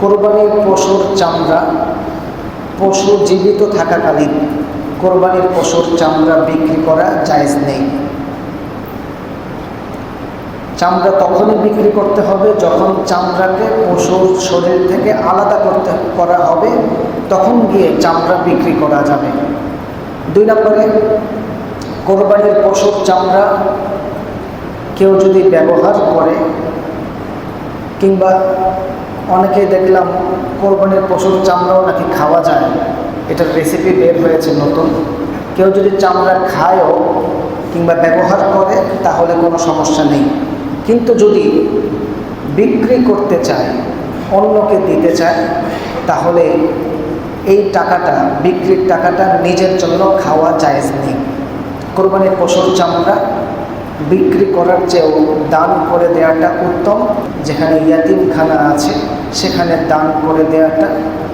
কোরবানির পশুর চামড়া, পশু জীবিত থাকাকালীন কোরবানির পশুর চামড়া বিক্রি করা জায়েজ নেই। চামড়া তখনই বিক্রি করতে হবে যখন চামড়াকে পশুর শরীর থেকে আলাদা করতে করা হবে, তখন গিয়ে চামড়া বিক্রি করা যাবে। দুই নম্বরে, কোরবানির পশুর চামড়া কেউ যদি ব্যবহার করে কিংবা অনেকে দেখলাম কোরবানির পশুর চামড়াও নাকি খাওয়া যায়। এটার রেসিপি বের হয়েছে নতুন। কেউ যদি চামড়া খায়ও কিংবা ব্যবহার করে, তাহলে কোনো সমস্যা নেই। কিন্তু যদি বিক্রি করতে চায়, অন্যকে দিতে চায়, তাহলে এই টাকাটা, বিক্রির টাকাটা নিজের জন্য খাওয়া জায়েজ নেই। কোরবানির পশুর চামড়া বিক্রি করার চেয়েও দান করে দেওয়াটা উত্তম। যেখানে ইয়াতিমখানা আছে, সেখানে দান করে দেওয়াটা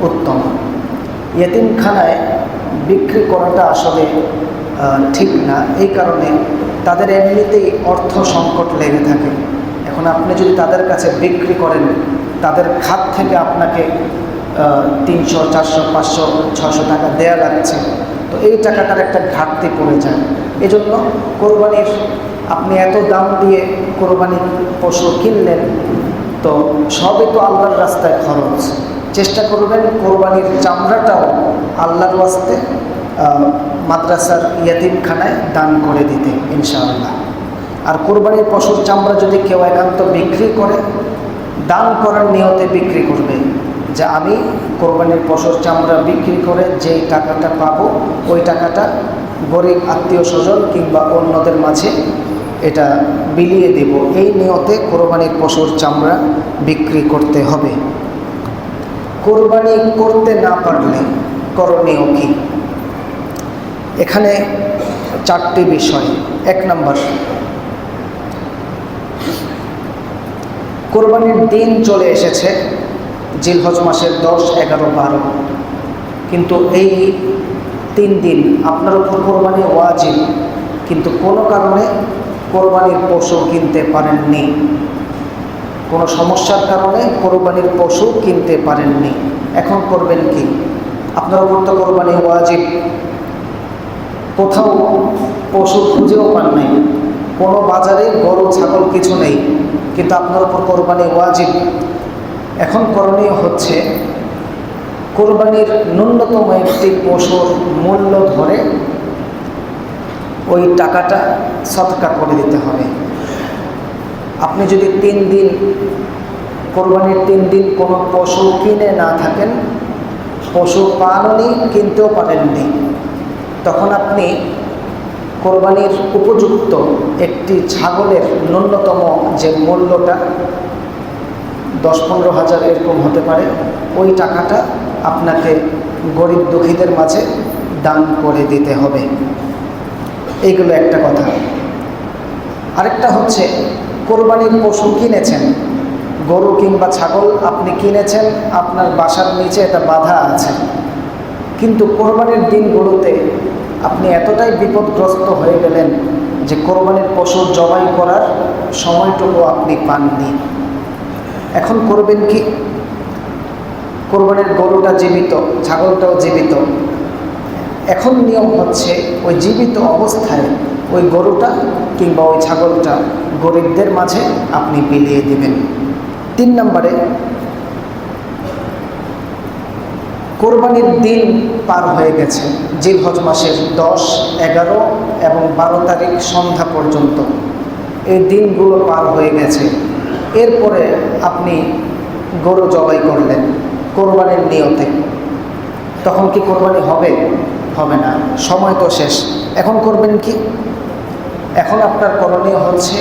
উত্তম। ইয়াতিমখানায় বিক্রি করাটা আসলে ঠিক না। এই কারণে তাদের এমনিতেই অর্থ সংকট লেগে থাকে। এখন আপনি যদি তাদের কাছে বিক্রি করেন, তাদের খাত থেকে আপনাকে তিনশো, চারশো, পাঁচশো ছশো টাকা দেয়া লাগছে। তো এই টাকাটার একটা ঘাটতি পড়ে যায়। এজন্য কোরবানির আপনি এত দাম দিয়ে কোরবানির পশু কিনলেন, তো সবই তো আল্লাহর রাস্তায় খরচ। চেষ্টা করবেন কোরবানির চামড়াটাও আল্লাহর ওয়াস্তে মাদ্রাসার ইয়াতিমখানায় দান করে দিতে, ইনশাআল্লাহ। আর কোরবানির পশুর চামড়া যদি কেউ একান্ত বিক্রি করে, দান করার নিয়তে বিক্রি করবে যে আমি কোরবানির পশুর চামড়া বিক্রি করে যেই টাকাটা পাবো, ওই টাকাটা গরিব আত্মীয় স্বজন কিংবা অন্যদের মাঝে এটা বিলিয়ে দেব। এই নিয়তে কোরবানির পশুর চামড়া বিক্রি করতে হবে। কোরবানি করতে না পারলে করণীয় কী? এখানে চারটি বিষয়। এক নম্বর, কোরবানির দিন চলে এসেছে, জিলহজ মাসের দশ, এগারো, বারো। কিন্তু এই তিন দিন আপনার উপর কোরবানি ওয়াজিব। কিন্তু কোনো কারণে কোরবানির পশু কিনতে পারেননি। কোনো সমস্যার কারণে কোরবানির পশু কিনতে পারেননি। এখন করবেন কি? আপনার উপর তো কোরবানি ওয়াজিব। কোথাও পশু খুঁজেও পান নাই। কোনো বাজারে গরু, ছাগল কিছু নেই, কিন্তু আপনার উপর কোরবানি ওয়াজিব। এখন করণীয় হচ্ছে, কোরবানির ন্যূনতম একটি পশুর মূল্য ধরে ওই টাকাটা সৎকা করে দিতে হবে। আপনি যদি তিন দিন, কোরবানির তিন দিন কোনো পশু কিনে না থাকেন, পশু পালনই কিনতেও পারেননি, তখন আপনি কোরবানির উপযুক্ত একটি ছাগলের ন্যূনতম যে মূল্যটা দশ পনেরো হাজার এরকম হতে পারে, ওই টাকাটা আপনাকে গরিব দুঃখীদের মাঝে দান করে দিতে হবে। এইগুলো একটা কথা। আরেকটা হচ্ছে, কোরবানির পশু কিনেছেন। গরু কিংবা ছাগল আপনি কিনেছেন, আপনার বাসার নিচে এটা বাধা আছে। কিন্তু কোরবানির দিনগুলোতে আপনি এতটাই বিপদগ্রস্ত হয়ে গেলেন যে কোরবানির পশু জবাই করার সময়টুকু আপনি পাননি। এখন করবেন কি? কোরবানির গরুটা জীবিত, ছাগলটাও জীবিত। এখন নিয়ম হচ্ছে ওই জীবিত অবস্থায় ওই গরুটা কিংবা ওই ছাগলটা গরিবদের মাঝে আপনি বিলিয়ে দিবেন। তিন নম্বরে, কোরবানির দিন পার হয়ে গেছে জিলহজ মাসের দশ, এগারো এবং বারো তারিখ সন্ধ্যা পর্যন্ত। এই দিনগুলো পার হয়ে গেছে। এরপরে আপনি গরু জবাই করলেন কোরবানির নিয়তে। তখন কি কোরবানি হবে? হবে না। সময় তো শেষ। এখন করবেন কি? এখন আপনার করণীয় হচ্ছে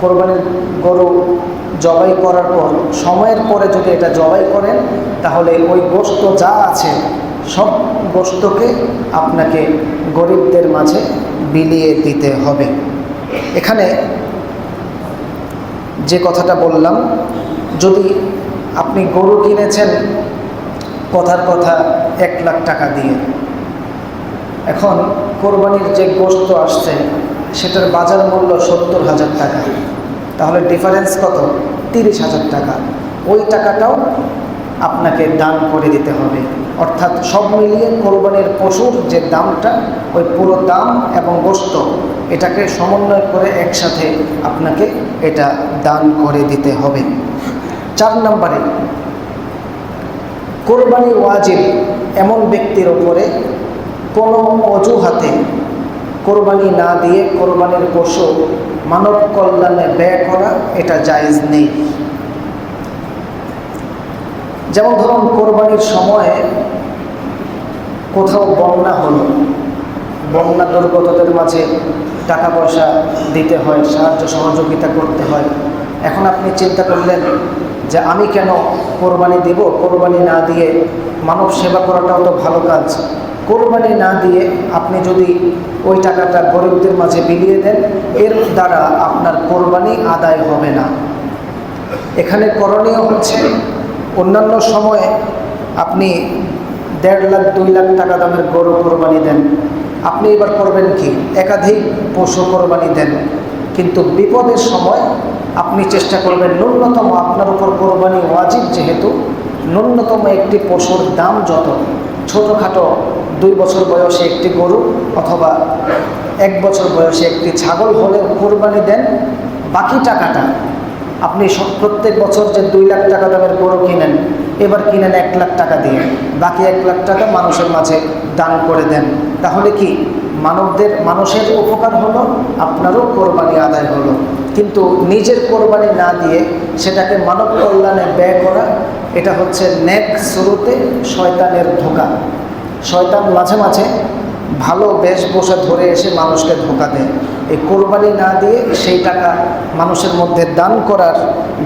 কোরবানির গরু জবাই করার পর, সময়ের পরে যদি এটা জবাই করেন, তাহলে ওই গোস্ত যা আছে, সব গোস্তকে আপনাকে গরিবদের মাঝে বিলিয়ে দিতে হবে। এখানে যে কথাটা বললাম, যদি আপনি গরু কিনেছেন, কথার কথা এক লাখ টাকা দিয়ে। এখন কোরবানির যে গোস্ত আসছে, সেটার বাজার মূল্য সত্তর হাজার টাকা। তাহলে ডিফারেন্স কত? তিরিশ হাজার টাকা। ওই টাকাটাও আপনাকে দান করে দিতে হবে। অর্থাৎ সব মিলিয়ে কোরবানির পশুর যে দামটা, ওই পুরো দাম এবং গোস্ত এটাকে সমন্বয় করে একসাথে আপনাকে এটা দান করে দিতে হবে। চার নম্বরে, কোরবানি ওয়াজিব এমন ব্যক্তির ওপরে কোনো অজুহাতে কোরবানি না দিয়ে কোরবানির পশু মানব কল্যাণে ব্যয় করা এটা জায়জ নেই। যেমন ধরুন কোরবানির সময়ে কোথাও বন্যা হলো, বন্যা দুর্গতদের মাঝে টাকা পয়সা দিতে হয়, সাহায্য সহযোগিতা করতে হয়। এখন আপনি চিন্তা করলেন যে আমি কেন কোরবানি দিব, কোরবানি না দিয়ে মানব সেবা করাটাও তো ভালো কাজ। কোরবানি না দিয়ে আপনি যদি ওই টাকাটা গরিবদের মাঝে বিলিয়ে দেন, এর দ্বারা আপনার কোরবানি আদায় হবে না। এখানে করণীয় হচ্ছে, অন্যান্য সময়ে আপনি দেড় লাখ, দুই লাখ টাকা দামের গরু কোরবানি দেন। আপনি এবার করবেন কি? একাধিক পশু কোরবানি দেন। কিন্তু বিপদের সময় আপনি চেষ্টা করবেন ন্যূনতম আপনার উপর কোরবানি ওয়াজিব, যেহেতু ন্যূনতম একটি পশুর দাম যত। ছোটোখাটো দুই বছর বয়সে একটি গরু অথবা এক বছর বয়সে একটি ছাগল হলেও কোরবানি দেন, বাকি টাকাটা আপনি সব প্রত্যেক বছর যে দুই লাখ টাকা দামের গরু কিনেন, এবার কিনেন এক লাখ টাকা দিয়ে, বাকি এক লাখ টাকা মানুষের মাঝে দান করে দেন। তাহলে কি মানবদের, মানুষের উপকার হলো, আপনারও কোরবানি আদায় হলো। কিন্তু নিজের কোরবানি না দিয়ে সেটাকে মানব কল্যাণে ব্যয় করা এটা হচ্ছে নেক শুরুতে শয়তানের ধোকা। শয়তান মাঝে মাঝে ভালো বেশভূষা ধরে এসে মানুষকে ধোকা দেয়। এই কোরবানি না দিয়ে সেই টাকা মানুষের মধ্যে দান করার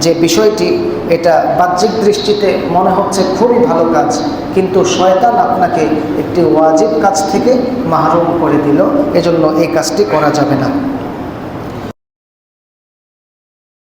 যে বিষয়টি, এটা বাহ্যিক দৃষ্টিতে মনে হচ্ছে খুবই ভালো কাজ। কিন্তু শয়তান আপনাকে একটি ওয়াজিব কাজ থেকে মাহরুম করে দিল। এজন্য এই কাজটি করা যাবে না।